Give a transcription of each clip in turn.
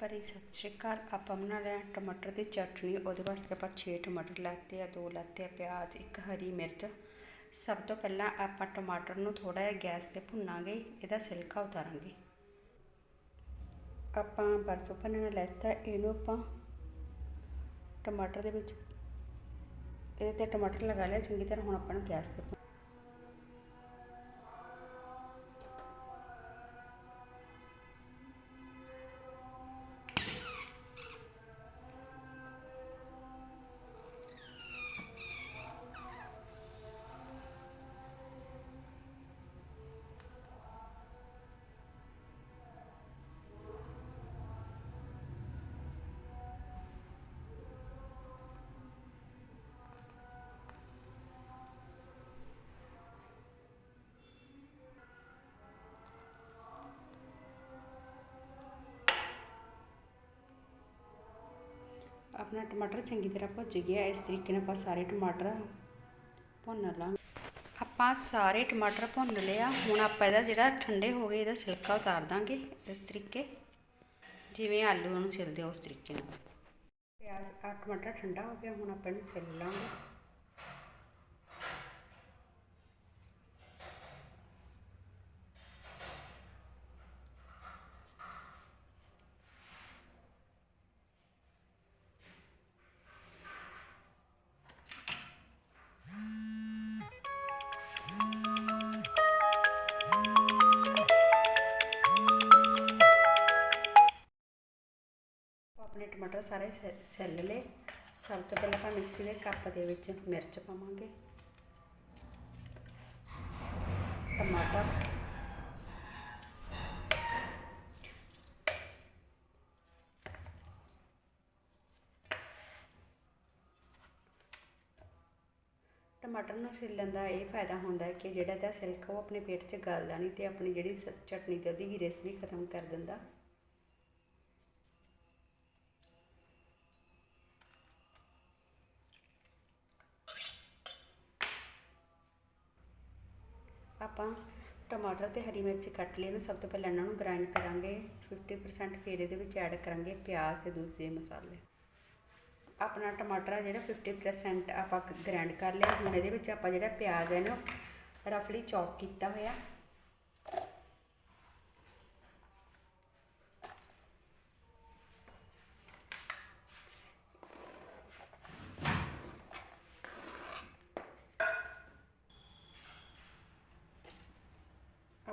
ਭਰੀ ਸਤਿ ਸ਼੍ਰੀ ਅਕਾਲ। ਆਪਾਂ ਬਣਾ ਰਹੇ ਟਮਾਟਰ ਦੀ ਚਟਨੀ, ਉਹਦੇ ਵਾਸਤੇ ਆਪਾਂ 6 ਟਮਾਟਰ ਲੈਤੇ ਆ, ਦੋ ਲੈਤੇ ਆ ਪਿਆਜ਼, ਇੱਕ ਹਰੀ ਮਿਰਚ। ਸਭ ਤੋਂ ਪਹਿਲਾਂ ਆਪਾਂ ਟਮਾਟਰ ਨੂੰ ਥੋੜਾ ਜਿਹਾ ਗੈਸ ਤੇ ਭੁੰਨਾਂਗੇ, ਇਹਦਾ ਸਿਲਕਾ ਉਤਾਰਾਂਗੇ। ਆਪਾਂ ਬਰਫ਼ ਭੰਨਣਾ ਲੈਤਾ, ਇਹਨੂੰ ਆਪਾਂ ਟਮਾਟਰ ਦੇ ਵਿੱਚ, ਇਹਦੇ ਤੇ ਟਮਾਟਰ ਲਗਾ ਲਿਆ, ਚੰਗੀ ਤਰ੍ਹਾਂ ਹੁਣ ਆਪਾਂ ਨੂੰ ਗੈਸ ਤੇ ਆਪਣਾ ਟਮਾਟਰ ਚੰਗੀ ਤਰ੍ਹਾਂ ਭੁੱਜ ਗਿਆ, ਇਸ ਤਰੀਕੇ ਨਾਲ ਆਪਾਂ ਸਾਰੇ ਟਮਾਟਰ ਭੁੰਨ ਲਾਂਗੇ। ਆਪਾਂ ਸਾਰੇ ਟਮਾਟਰ ਭੁੰਨ ਲਿਆ ਹੁਣ ਆਪਾਂ ਇਹਦਾ ਜਿਹੜਾ ਠੰਡੇ ਹੋ ਗਏ, ਇਹਦਾ ਛਿਲਕਾ ਉਤਾਰ ਦਾਂਗੇ ਇਸ ਤਰੀਕੇ। ਜਿਵੇਂ ਆਲੂ ਨੂੰ ਛਿਲਦੇ ਉਸ ਤਰੀਕੇ ਨਾਲ। ਪਿਆਜ਼ ਆ ਟਮਾਟਰ ਠੰਡਾ ਹੋ ਗਿਆ, ਹੁਣ ਆਪਾਂ ਇਹਨੂੰ ਛਿੱਲ ਲਾਂਗੇ। ਟਮਾਟਰ ਸਾਰੇ ਛਿ- ਲਏ। ਸਭ ਤੋਂ ਪਹਿਲਾਂ ਆਪਾਂ ਮਿਕਸੀ ਦੇ ਕੱਪ ਦੇ ਵਿੱਚ ਮਿਰਚ ਪਾਵਾਂਗੇ। ਟਮਾਟਰ। ਟਮਾਟਰ ਨੂੰ ਛਿੱਲਣ ਦਾ ਇਹ ਫਾਇਦਾ ਹੁੰਦਾ ਹੈ ਕਿ ਜਿਹੜਾ ਇਹਦਾ ਸਿਲਕ ਉਹ ਆਪਣੇ ਪੇਟ 'ਚ ਗਲਦਾ ਨਹੀਂ ਤੇ ਆਪਣੀ ਜਿਹੜੀ ਸ- ਚਟਨੀ ਤੇ ਉਹਦੀ ਗਿਰੇਸ ਵੀ ਖਤਮ ਕਰ ਦਿੰਦਾ। ਆਪਾਂ ਟਮਾਟਰ ਤੇ ਹਰੀ ਮਿਰਚ ਕੱਟ ਲਈ, ਇਹਨੂੰ ਸਭ ਤੋਂ ਪਹਿਲਾਂ ਇਹਨਾਂ ਨੂੰ ਗ੍ਰਾਈਂਡ ਕਰਾਂਗੇ। 50% ਫਿਰ ਇਹਦੇ ਵਿੱਚ ਐਡ ਕਰਾਂਗੇ ਪਿਆਜ਼ ਤੇ ਦੂਸਰੇ ਮਸਾਲੇ। ਆਪਣਾ ਟਮਾਟਰ ਆ ਜਿਹੜਾ 50% ਆਪਾਂ ਗ੍ਰਾਈਂਡ ਕਰ ਲਿਆ। ਹੁਣ ਇਹਦੇ ਵਿੱਚ ਆਪਾਂ ਜਿਹੜਾ ਪਿਆਜ਼ ਹੈ ਨਾ ਰਫਲੀ ਚੌਪ ਕੀਤਾ ਹੋਇਆ।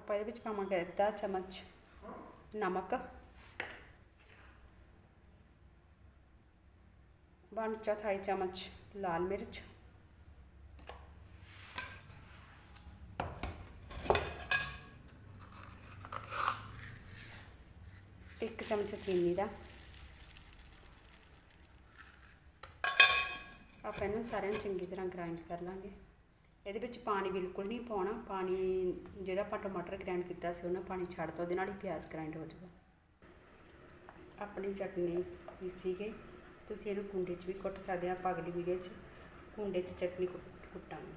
ਆਪਾਂ ਇਹਦੇ ਵਿੱਚ ਪਾਵਾਂਗੇ ਅੱਧਾ ਚਮਚ ਨਮਕ। ਵਨ ਚੌਥਾਈ ਚਮਚ ਲਾਲ ਮਿਰਚ। ਇੱਕ ਚਮਚ ਚੀਨੀ ਦਾ। ਆਪਾਂ ਇਹਨੂੰ ਸਾਰਿਆਂ ਨੂੰ ਚੰਗੀ ਤਰ੍ਹਾਂ ਗ੍ਰਾਈਂਡ ਕਰ ਲਾਂਗੇ। ਇਹਦੇ ਵਿੱਚ ਪਾਣੀ ਬਿਲਕੁਲ ਨਹੀਂ ਪਾਉਣਾ, ਪਾਣੀ ਜਿਹੜਾ ਆਪਾਂ ਟਮਾਟਰ ਗ੍ਰਾਈਂਡ ਕੀਤਾ ਸੀ, ਉਹਨਾਂ ਪਾਣੀ ਛੱਡ ਤਾ ਉਹਦੇ ਨਾਲ ਹੀ ਪਿਆਜ਼ ਗ੍ਰਾਈਂਡ ਹੋ ਜਾਊਗਾ। ਆਪਣੀ ਚਟਨੀ ਪੀਸੀ ਗਈ ਤੁਸੀਂ ਇਹਨੂੰ ਕੁੰਡੇ 'ਚ ਵੀ ਕੁੱਟ ਸਕਦੇ ਆ ਆਪਾਂ ਅਗਲੀ ਵੀਡੀਓ 'ਚ ਕੁੰਡੇ 'ਚ ਚਟਨੀ ਕੁੱਟਾਂਗੇ।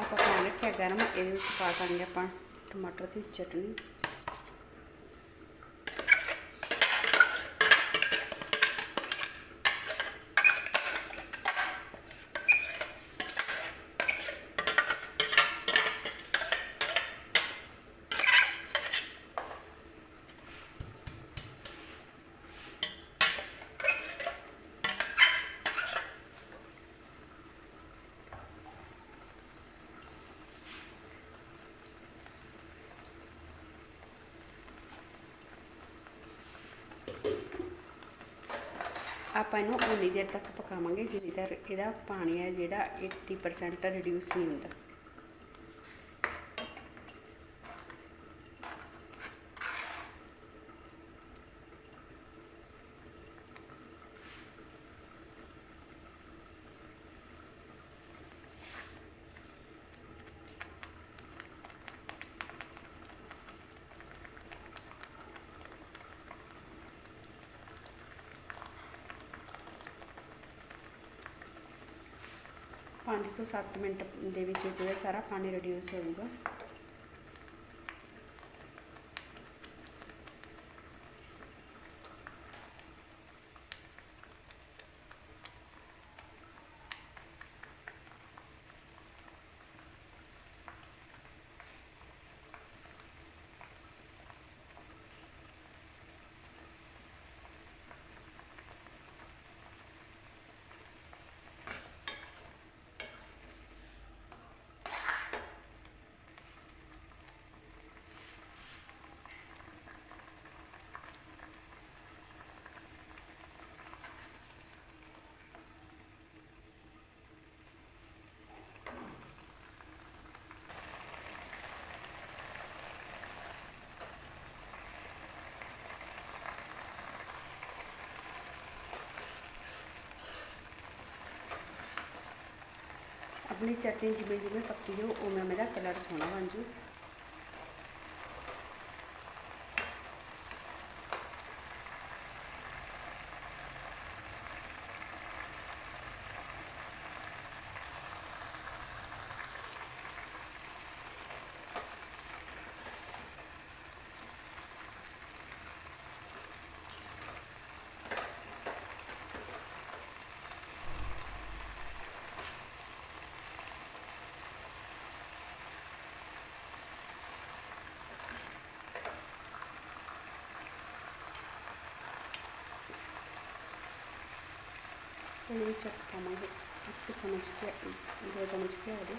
ਆਪਾਂ ਪਾਣੀ ਰੱਖਿਆ ਗਰਮ, ਇਹਦੇ ਵਿੱਚ ਪਾ ਦਾਂਗੇ ਆਪਾਂ ਟਮਾਟਰ ਦੀ ਚਟਨੀ। ਆਪਾਂ ਇਹਨੂੰ ਉਨੀ ਦੇਰ ਤੱਕ ਪਕਾਵਾਂਗੇ ਜਿੰਨੀ ਦੇਰ ਇਹਦਾ ਪਾਣੀ ਹੈ ਜਿਹੜਾ 80% ਰਿਡਿਊਸ ਨਹੀਂ ਹੁੰਦਾ। ਪੰਜ ਤੋਂ 7 ਮਿੰਟ ਦੇ ਵਿੱਚ ਜਿਹੜਾ ਸਾਰਾ ਪਾਣੀ ਰਿਡਿਊਸ ਹੋ ਜਾਊਗਾ ਆਪਣੀ ਚਟਨੀ ਜਿਵੇਂ ਜਿਵੇਂ ਪੱਕੀ ਹੋ ਉਵੇਂ ਉਵੇਂ ਦਾ ਕਲਰ ਸੋਹਣਾ ਬਣ ਜੂ। ni chakka mahi akka chamachi kya ido chamachi kya ido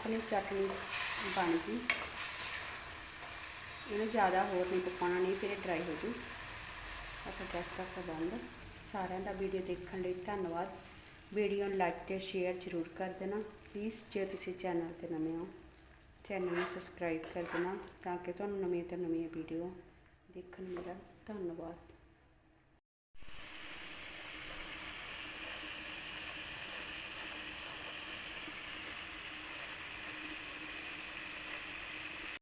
ਆਪਣੀ ਚਟਨੀ ਬਣ ਗਈ। ਇਹਨੂੰ ਜ਼ਿਆਦਾ ਹੋਰ ਨਹੀਂ ਪਕਾਉਣਾ, ਨਹੀਂ ਫਿਰ ਇਹ ਡਰਾਈ ਹੋ ਜੂ। ਆਪਾਂ ਗੈਸ ਕਰਤਾ ਬੰਦ। ਸਾਰਿਆਂ ਦਾ ਵੀਡੀਓ ਦੇਖਣ ਲਈ ਧੰਨਵਾਦ। ਵੀਡੀਓ ਨੂੰ ਲਾਈਕ ਤੇ ਸ਼ੇਅਰ ਜ਼ਰੂਰ ਕਰ ਦੇਣਾ। ਪਲੀਜ਼ ਜੇ ਤੁਸੀਂ ਚੈਨਲ ਤੇ ਨਵੇਂ ਹੋ ਚੈਨਲ ਨੂੰ ਸਬਸਕ੍ਰਾਈਬ ਕਰ ਦੇਣਾ ਤਾਂ ਕਿ ਤੁਹਾਨੂੰ ਨਵੀਆਂ ਤੋਂ ਨਵੀਆਂ ਵੀਡੀਓ ਦੇਖਣ ਨੂੰ ਮਿਲਣ। ਧੰਨਵਾਦ।